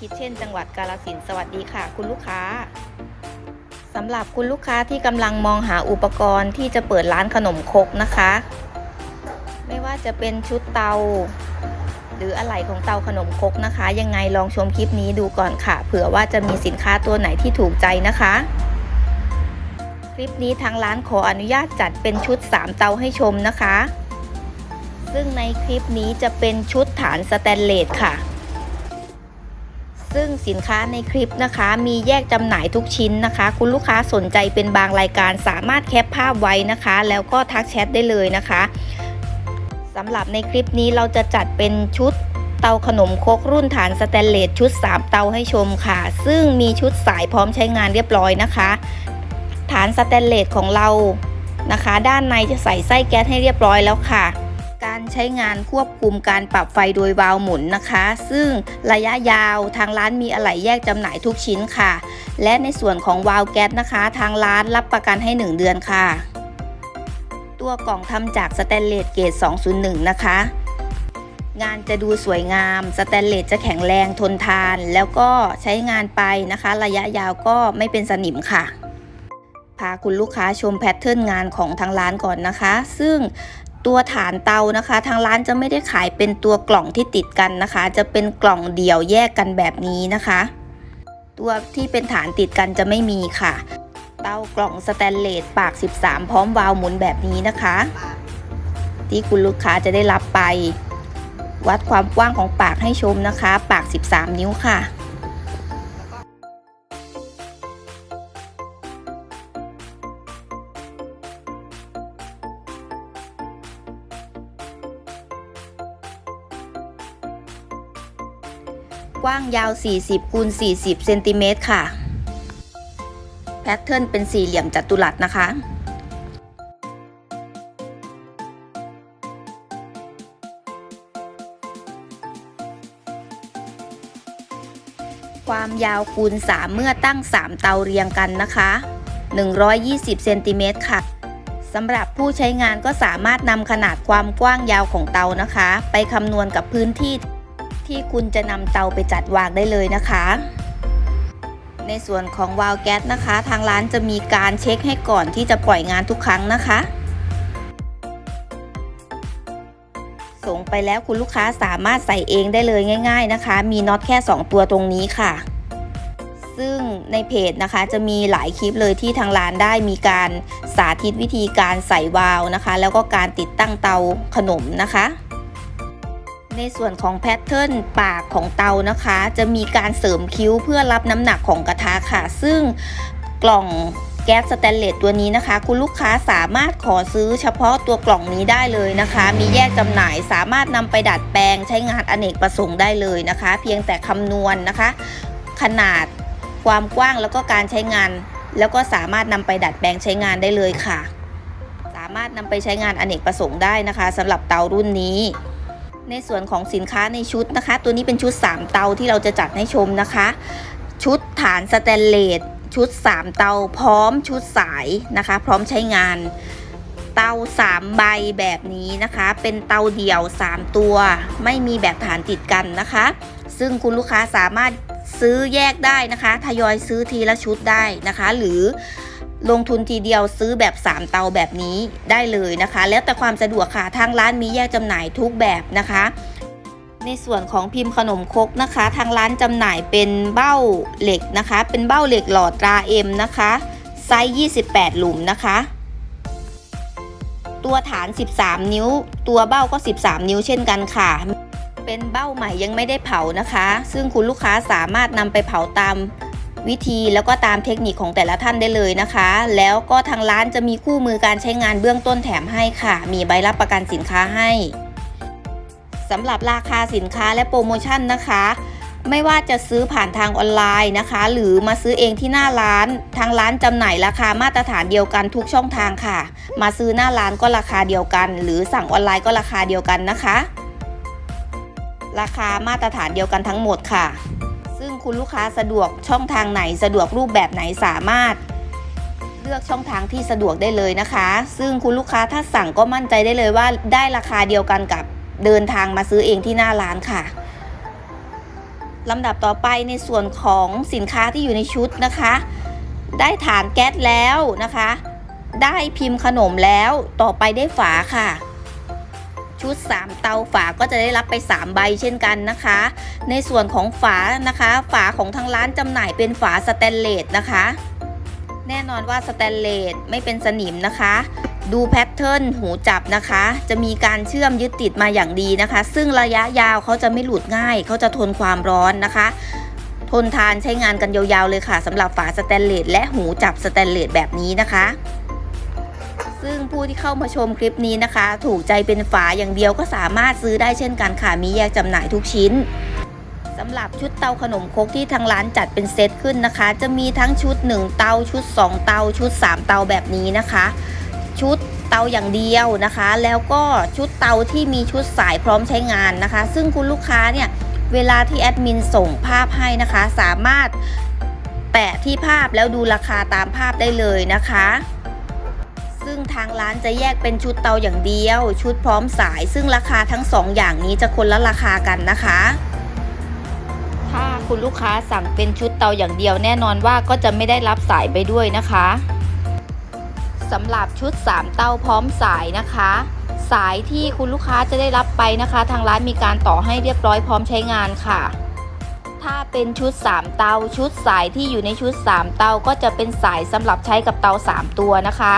คิทเช่นจังหวัดกาลสินสวัสดีค่ะ คุณลูกค้าสำหรับคุณลูกค้าที่กำลังมองหาอุปกรณ์ที่จะเปิดร้านขนมครกนะคะ ไม่ว่าจะเป็นชุดเตา หรืออะไหล่ของเตาขนมครกนะคะ ยังไงลองชมคลิปนี้ดูก่อนค่ะ เผื่อว่าจะมีสินค้าตัวไหนที่ถูกใจนะคะ คลิปนี้ทางร้านขออนุญาตจัดเป็นชุด 3 เตาให้ชมนะคะ ซึ่งในคลิปนี้จะเป็นชุดฐานสแตนเลสค่ะ ซึ่งสินค้าในคลิปนะคะ มีแยกจำหน่ายทุกชิ้นนะคะ คุณลูกค้าสนใจเป็นบางรายการสามารถแคปภาพไว้นะคะ แล้วก็ทักแชทได้เลยนะคะสำหรับในคลิปนี้เราจะจัดเป็นชุดเตาขนมครกรุ่นฐานสแตนเลสชุด 3 เตาให้ชมค่ะ ซึ่งมีชุดสายพร้อมใช้งานเรียบร้อยนะคะ ฐานสแตนเลสของเรานะคะ ด้านในจะใส่ไส้แก๊สให้เรียบร้อยแล้วค่ะ ใช้งานควบคุมการปรับไฟโดยวาล์วหมุนนะคะ ซึ่งระยะยาวทางร้านมีอะไหล่แยกจำหน่ายทุกชิ้นค่ะ และในส่วนของวาล์วแก๊สนะคะ ทางร้านรับประกันให้ 1 เดือนค่ะ ตัวกล่องทำจากสแตนเลสเกรด201 นะคะงานจะดูสวยงาม สแตนเลสจะแข็งแรงทนทาน แล้วก็ใช้งานไปนะคะ ระยะยาวก็ไม่เป็นสนิมค่ะ พาคุณลูกค้าชมแพทเทิร์นงานของทางร้านก่อนนะคะ ซึ่ง ตัวฐานเตานะคะ ทางร้านจะไม่ได้ขายเป็นตัวกล่องที่ติดกันนะคะ จะเป็นกล่องเดี่ยวแยกกันแบบนี้นะคะ ตัวที่เป็นฐานติดกันจะไม่มีค่ะ เตากล่องสแตนเลสปาก 13 พร้อมวาล์วหมุนแบบนี้นะคะ ที่คุณลูกค้าจะได้รับไป วัดความกว้างของปากให้ชมนะคะ ปาก 13 นิ้วค่ะางยาว 40คูณ40เซนติเมตรค่ะ แพทเทิร์นเป็นสี่เหลี่ยมจัตุรัสนะคะ ความยาวคูณ 3 เมื่อตั้ง 3 เตาเรียงกันนะคะ 120เซนติเมตรค่ะสำหรับผู้ใช้งานก็สามารถนำขนาดความกว้างยาวของเตานะคะ ไปคำนวณกับพื้นที่ ที่คุณจะนำเตาไปจัดวางได้เลยนะคะ ในส่วนของวาล์วแก๊สนะคะ ทางร้านจะมีการเช็คให้ก่อนที่จะปล่อยงานทุกครั้งนะคะ ส่งไปแล้วคุณลูกค้าสามารถใส่เองได้เลยง่าย ๆนะคะ มีน็อตแค่ 2 ตัวตรงนี้ค่ะ ซึ่งในเพจนะคะจะมีหลายคลิปเลยที่ทางร้านได้มีการสาธิตวิธีการใส่วาล์วนะคะ แล้วก็การติดตั้งเตาขนมนะคะ ในส่วนของแพทเทิร์นปากของเตานะคะ จะมีการเสริมคิ้วเพื่อรับน้ำหนักของกระทะค่ะ ซึ่งกล่องแก๊สสแตนเลสตัวนี้นะคะ คุณลูกค้าสามารถขอซื้อเฉพาะตัวกล่องนี้ได้เลยนะคะ มีแยกจำหน่ายสามารถนำไปดัดแปลงใช้งานอเนกประสงค์ได้เลยนะคะ เพียงแต่คำนวณนะคะ ขนาดความกว้างแล้วก็การใช้งาน แล้วก็สามารถนำไปดัดแปลงใช้งานได้เลยค่ะ สามารถนำไปใช้งานอเนกประสงค์ได้นะคะสำหรับเตารุ่นนี้ ในส่วนของสินค้าในชุดนะคะ ตัวนี้เป็นชุด 3 เตาที่เราจะจัดให้ชมนะคะ ชุดฐานสแตนเลสชุด 3 เตาพร้อมชุดสายนะคะ พร้อมใช้งาน เตา 3 ใบแบบนี้นะคะ เป็นเตาเดี่ยว 3 ตัว ไม่มีแบบฐานติดกันนะคะ ซึ่งคุณลูกค้าสามารถซื้อแยกได้นะคะ ทยอยซื้อทีละชุดได้นะคะ หรือ ลงทุนทีเดียวซื้อแบบ 3 เตาแบบนี้ได้เลยนะคะ แล้วแต่ความสะดวกค่ะทางร้านมีแยกจำหน่ายทุกแบบนะคะ ในส่วนของพิมพ์ขนมครกนะคะ ทางร้านจำหน่ายเป็นเบ้าเหล็กนะคะ เป็นเบ้าเหล็กหลอดตราเอ็มนะคะไซส์28 หลุมนะคะตัวฐาน 13 นิ้ว ตัวเบ้าก็ 13 นิ้วเช่นกันค่ะ เป็นเบ้าใหม่ยังไม่ได้เผานะคะ ซึ่งคุณลูกค้าสามารถนำไปเผาตาม วิธีแล้วก็ตามเทคนิคของแต่ละท่านได้เลยนะคะ แล้วก็ทางร้านจะมีคู่มือการใช้งานเบื้องต้นแถมให้ค่ะ มีใบรับประกันสินค้าให้สำหรับราคาสินค้าและโปรโมชั่นนะคะ ไม่ว่าจะซื้อผ่านทางออนไลน์นะคะ หรือมาซื้อเองที่หน้าร้าน ทางร้านจำหน่ายราคามาตรฐานเดียวกันทุกช่องทางค่ะ มาซื้อหน้าร้านก็ราคาเดียวกัน หรือสั่งออนไลน์ก็ราคาเดียวกันนะคะ ราคามาตรฐานเดียวกันทั้งหมดค่ะ ซึ่งคุณลูกค้าสะดวกช่องทางไหนสะดวกรูปแบบไหนสามารถ เลือกช่องทางที่สะดวกได้เลยนะคะ ซึ่งคุณลูกค้าถ้าสั่งก็มั่นใจได้เลยว่าได้ราคาเดียวกันกับเดินทางมาซื้อเองที่หน้าร้านค่ะลำดับต่อไปในส่วนของสินค้าที่อยู่ในชุดนะคะ ได้ฐานแก๊สแล้วนะคะ ได้พิมพ์ขนมแล้วต่อไปได้ฝาค่ะ ชุด 3 เตาฝาก็จะได้รับไป 3 ใบเช่นกันนะคะ ในส่วนของฝานะคะ ฝาของทางร้านจำหน่ายเป็นฝาสแตนเลสนะคะ แน่นอนว่าสแตนเลสไม่เป็นสนิมนะคะดูแพทเทิร์นหูจับนะคะ จะมีการเชื่อมยึดติดมาอย่างดีนะคะ ซึ่งระยะยาวเขาจะไม่หลุดง่าย เขาจะทนความร้อนนะคะ ทนทานใช้งานกันยาวๆเลยค่ะสำหรับฝาสแตนเลสและหูจับสแตนเลสแบบนี้นะคะ ซึ่งผู้ที่เข้ามาชมคลิปนี้นะคะ ถูกใจเป็นฝาอย่างเดียวก็สามารถซื้อได้เช่นกันค่ะ มีแยกจำหน่ายทุกชิ้นสำหรับชุดเตาขนมครกที่ทางร้านจัดเป็นเซตขึ้นนะคะ จะมีทั้งชุด 1 เตาชุด 2 เตาชุด 3 เตาแบบนี้นะคะ ชุดเตาอย่างเดียวนะคะ แล้วก็ชุดเตาที่มีชุดสายพร้อมใช้งานนะคะ ซึ่งคุณลูกค้าเนี่ยเวลาที่แอดมินส่งภาพให้นะคะ สามารถแปะที่ภาพแล้วดูราคาตามภาพได้เลยนะคะ ซึ่งทางร้านจะแยกเป็นชุดเตาอย่างเดียว ชุดพร้อมสาย ซึ่งราคาทั้งสองอย่างนี้จะคนละราคากันนะคะ ถ้าคุณลูกค้าสั่งเป็นชุดเตาอย่างเดียวแน่นอนว่าก็จะไม่ได้รับสายไปด้วยนะคะสำหรับชุด 3 เตาพร้อมสายนะคะ สายที่คุณลูกค้าจะได้รับไปนะคะ ทางร้านมีการต่อให้เรียบร้อยพร้อมใช้งานค่ะ ถ้าเป็นชุด 3 เตาชุดสายที่อยู่ในชุด 3 เตาก็จะเป็นสายสำหรับใช้กับเตา 3 ตัวนะคะ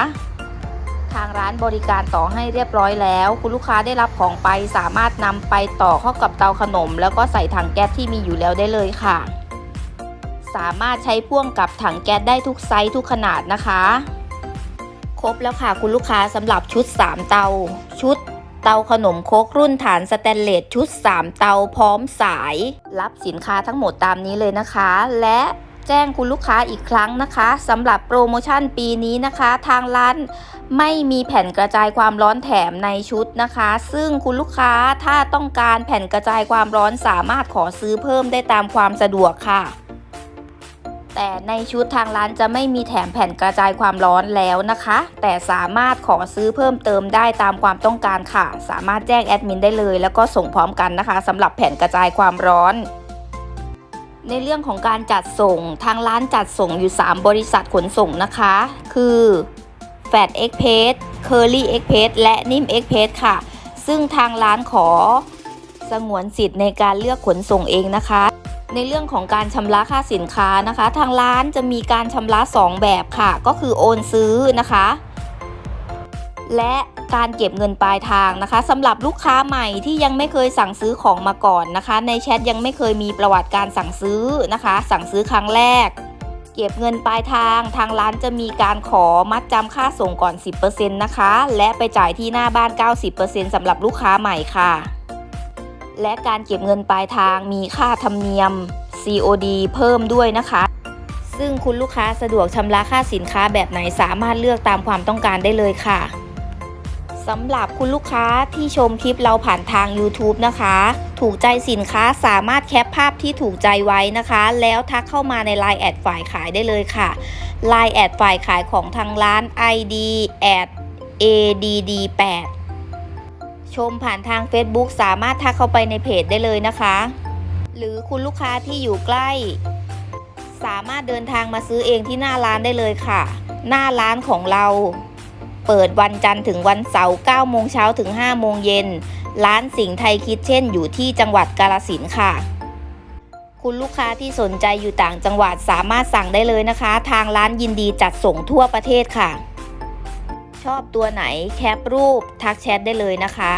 ทางร้านบริการต่อให้เรียบร้อยแล้ว คุณลูกค้าได้รับของไปสามารถนำไปต่อเข้ากับเตาขนม แล้วก็ใส่ถังแก๊สที่มีอยู่แล้วได้เลยค่ะ สามารถใช้พ่วงกับถังแก๊สได้ทุกไซส์ทุกขนาดนะคะ ครบแล้วค่ะคุณลูกค้าสำหรับชุด 3 เตา ชุดเตาขนมโคกรุ่นฐานสแตนเลสชุด 3 เตาพร้อมสาย รับสินค้าทั้งหมดตามนี้เลยนะคะ และ แจ้งคุณลูกค้าอีกครั้งนะคะสำหรับโปรโมชั่นปีนี้นะคะ ทางร้านไม่มีแผ่นกระจายความร้อนแถมในชุดนะคะ ซึ่งคุณลูกค้าถ้าต้องการแผ่นกระจายความร้อนสามารถขอซื้อเพิ่มได้ตามความสะดวกค่ะแต่ในชุดทางร้านจะไม่มีแถมแผ่นกระจายความร้อนแล้วนะคะ แต่สามารถขอซื้อเพิ่มเติมได้ตามความต้องการค่ะ สามารถแจ้งแอดมินได้เลย แล้วก็ส่งพร้อมกันนะคะสำหรับแผ่นกระจายความร้อน ในเรื่องของการจัดส่งทางร้านจัดส่งอยู่ 3 บริษัทขนส่งนะคะ คือ f a t Express Curly Express และนิ่ม Express ค่ะ ซึ่งทางร้านขอสงวนสิทธิ์ในการเลือกขนส่งเองนะคะ ในเรื่องของการชำระค่าสินค้านะคะ ทางร้านจะมีการชำระ 2 แบบค่ะ ก็คือโอนซื้อนะคะ และ การเก็บเงินปลายทางนะคะสำหรับลูกค้าใหม่ที่ยังไม่เคยสั่งซื้อของมาก่อนนะคะ ในแชทยังไม่เคยมีประวัติการสั่งซื้อนะคะ สั่งซื้อครั้งแรก เก็บเงินปลายทาง ทางร้านจะมีการขอมัดจำค่าส่งก่อน 10%นะคะ และไปจ่ายที่หน้าบ้าน 90%สำหรับลูกค้าใหม่ค่ะ และการเก็บเงินปลายทางมีค่าธรรมเนียม COD เพิ่มด้วยนะคะซึ่งคุณลูกค้าสะดวกชำระค่าสินค้าแบบไหนสามารถเลือกตามความต้องการได้เลยค่ะ สำหรับคุณลูกค้าที่ชมคลิปเราผ่านทาง YouTube นะคะ ถูกใจสินค้าสามารถแคปภาพที่ถูกใจไว้นะคะ แล้วทักเข้ามาใน Line แอดฝ่ายขายได้เลยค่ะ Line แอดฝ่ายขายของทางร้าน ID at add8 ชมผ่านทาง Facebook สามารถทักเข้าไปในเพจได้เลยนะคะ หรือคุณลูกค้าที่อยู่ใกล้ สามารถเดินทางมาซื้อเองที่หน้าร้านได้เลยค่ะ หน้าร้านของเรา เปิดวันจันทร์ถึงวันเสาร์9โมงเช้าถึง5โมงเย็น ร้านสิงห์ไทยคิดเช่นอยู่ที่จังหวัดกาลสินค่ะ คุณลูกค้าที่สนใจอยู่ต่างจังหวัดสามารถสั่งได้เลยนะคะ ทางร้านยินดีจัดส่งทั่วประเทศค่ะ ชอบตัวไหนแคปรูปทักแชทได้เลยนะคะ